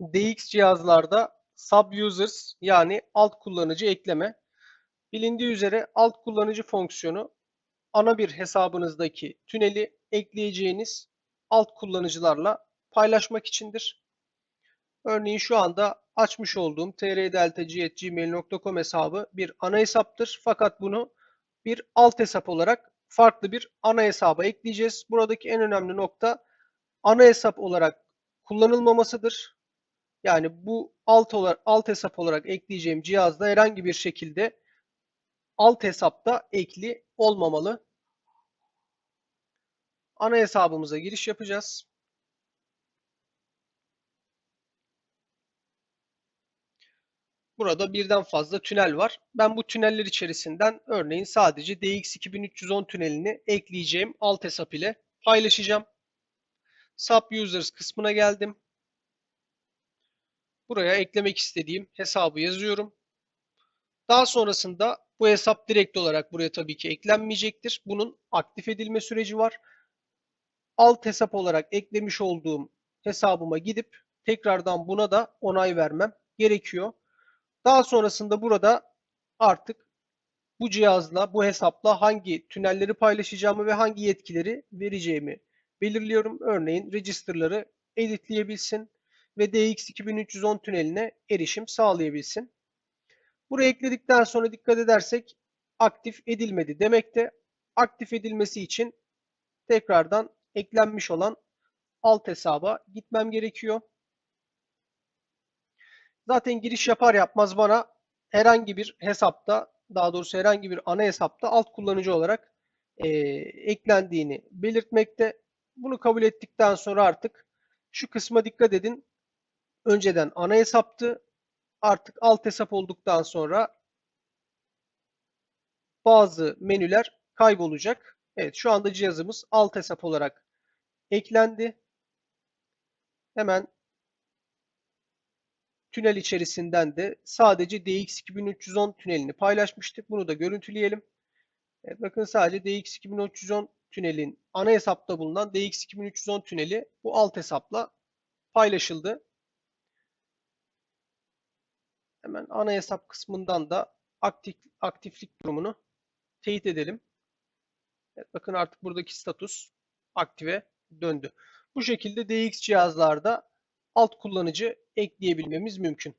DX cihazlarda sub-users yani alt kullanıcı ekleme. Bilindiği üzere alt kullanıcı fonksiyonu ana bir hesabınızdaki tüneli ekleyeceğiniz alt kullanıcılarla paylaşmak içindir. Örneğin şu anda açmış olduğum trdelta.gmail.com hesabı bir ana hesaptır. Fakat bunu bir alt hesap olarak farklı bir ana hesaba ekleyeceğiz. Buradaki en önemli nokta ana hesap olarak kullanılmamasıdır. Yani bu alt olarak alt hesap olarak ekleyeceğim cihazda herhangi bir şekilde alt hesapta ekli olmamalı. Ana hesabımıza giriş yapacağız. Burada birden fazla tünel var. Ben bu tüneller içerisinden örneğin sadece DX2310 tünelini ekleyeceğim alt hesap ile paylaşacağım. Sub Users kısmına geldim. Buraya eklemek istediğim hesabı yazıyorum. Daha sonrasında bu hesap direkt olarak buraya tabii ki eklenmeyecektir. Bunun aktif edilme süreci var. Alt hesap olarak eklemiş olduğum hesabıma gidip tekrardan buna da onay vermem gerekiyor. Daha sonrasında burada artık bu cihazla, bu hesapla hangi tünelleri paylaşacağımı ve hangi yetkileri vereceğimi belirliyorum. Örneğin register'ları editleyebilsin ve DX2310 tüneline erişim sağlayabilsin. Buraya ekledikten sonra dikkat edersek aktif edilmedi demekte. Aktif edilmesi için tekrardan eklenmiş olan alt hesaba gitmem gerekiyor. Zaten giriş yapar yapmaz bana herhangi bir hesapta, daha doğrusu herhangi bir ana hesapta alt kullanıcı olarak e, eklendiğini belirtmekte. Bunu kabul ettikten sonra artık şu kısma dikkat edin. Önceden ana hesaptı. Artık alt hesap olduktan sonra bazı menüler kaybolacak. Evet şu anda cihazımız alt hesap olarak eklendi. Hemen tünel içerisinden de sadece DX2310 tünelini paylaşmıştık. Bunu da görüntüleyelim. Evet, bakın sadece DX2310 tünelin ana hesapta bulunan DX2310 tüneli bu alt hesapla paylaşıldı. Hemen ana hesap kısmından da aktif, aktiflik durumunu teyit edelim. Evet, bakın artık buradaki status aktive döndü. Bu şekilde DX cihazlarda alt kullanıcı ekleyebilmemiz mümkün.